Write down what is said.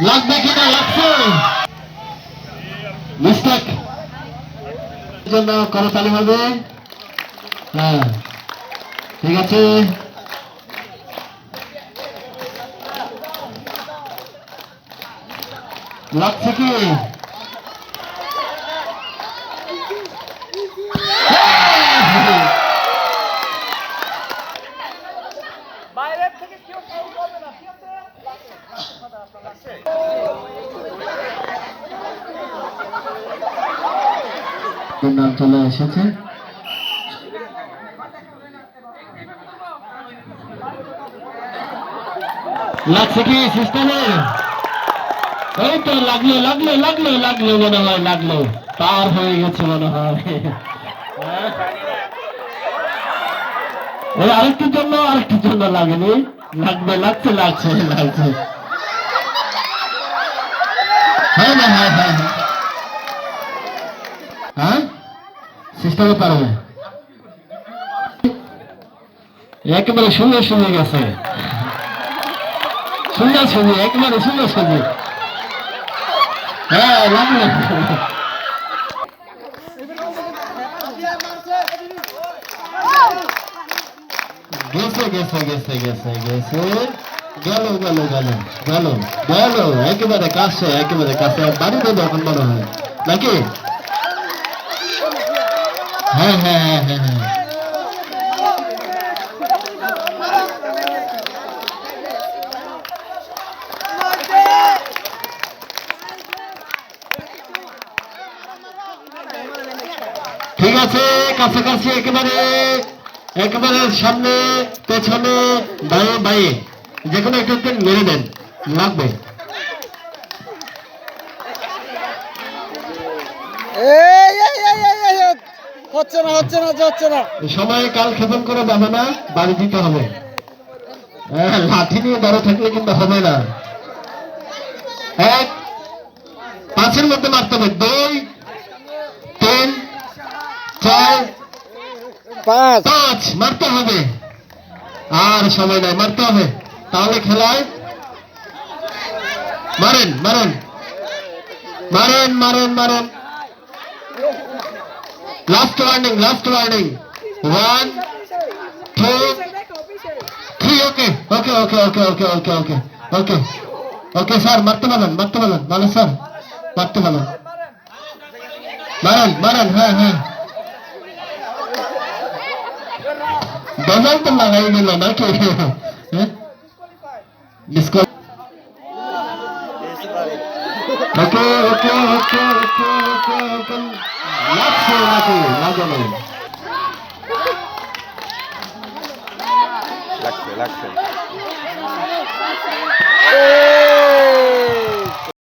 লাগবে কিনা লাগছে? মিস্টেক। জন্য করতালি হবে হ্যাঁ ঠিক আছে। লাগছে কি? বাইরের থেকে কেউ কেউ করবে না ঠিক আছে লাগছে নাম চলে এসেছে। লাগছে কি এই তো লাগল লাগল লাগল লাগল মনে হয়, লাগল। পার হয়ে গেছে মনে হয়। ওই আরেকটির জন্য আরেকটির জন্য লাগেনি। লাগবে, লাগছে লাগছে লাগছে হ্যাঁ না হ্যাঁ হ্যাঁ হ্যাঁ হ্যাঁ সিস্টেমে পারবে একেবারে সুন্দর সুন্দর গেছে। সুন্দর ছবি, একেবারে সুন্দর ছবি। হ্যাঁ গেছে গেছে গেছে গেছে গেছে। গেল গেল গেল গেল গেল। একেবারে কাছে একেবারে কাছে। বাড়ি দেবো এখন মনে হয়, নাকি? হ্যাঁ হ্যাঁ হ্যাঁ হ্যাঁ হ্যাঁ। ঠিক আছে, কাছাকাছি একেবারে একেবারে সামনে, পেছনে দায়ে বায়ে যে কোনো একটু একটু মেরে দেন, লাগবে এই এই এই এই এই এই, হচ্ছে না হচ্ছে না না। সময় কাল ক্ষেপণ করে যাবে না বাড়ি দিতে হবে। হ্যাঁ, লাঠি নিয়ে দাঁড়ো থাকলে কিন্তু হবে না। এক পাঁচের মধ্যে মারতে হবে। দুই তিন চার পাঁচ। পাঁচ মারতে হবে। আর সময় নাই মারতে হবে। তাহলে খেলায় মারেন মারেন। মারেন মারেন মারেন। Last landing, last landing. One, two, three. Okay, okay, okay, okay, okay, okay, okay, okay. Okay, sir. Mattuvalan, Mattuvalan, Malan sir. Mattuvalan. Maran, Maran, हाँ हाँ. Doesn't लगाई मिला ना क्या है? Disqual. Okay, okay, okay. রাখো রাখো না জানো লাগছে লাগছে